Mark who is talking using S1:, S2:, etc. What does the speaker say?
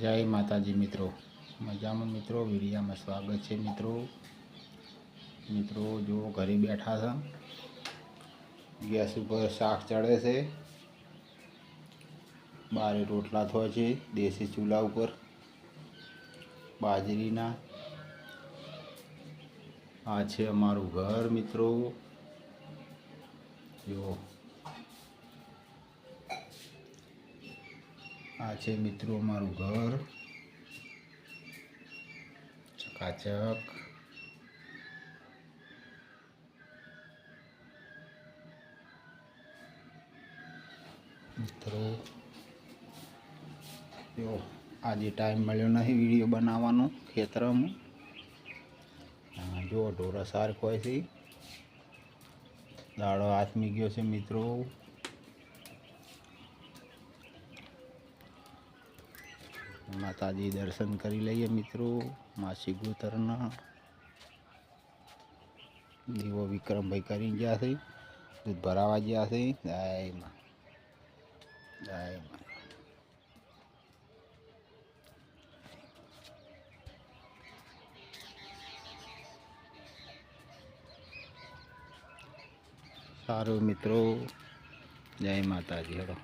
S1: જય માતાજી મિત્રો. મજામાં મિત્રો? વિડીયામાં સ્વાગત છે મિત્રો. મિત્રો, જો ઘરે બેઠા છે. ગેસ ઉપર શાક ચડે છે. બારે રોટલા થાય છે, દેશી ચૂલા ઉપર. બાજરીના. આ છે અમારું ઘર મિત્રો. જો આ છે મિત્રો અમારું ઘર. ચકાચક. મિત્રો, જો, આજે ટાઈમ મળ્યો નથી વીડિયો બનાવવાનો ખેતરમાં. જો ઢોરા સાર ખોય છે. દાડો હાથમી ગયો છે મિત્રો. માતાજી દર્શન કરી લઈએ મિત્રો. માસી ગુતરના દીવો વિક્રમભાઈ કરી ગયા છે. દૂધ ભરાવા ગયા છે. જય જાયમાં સારું મિત્રો. જય માતાજી હેડો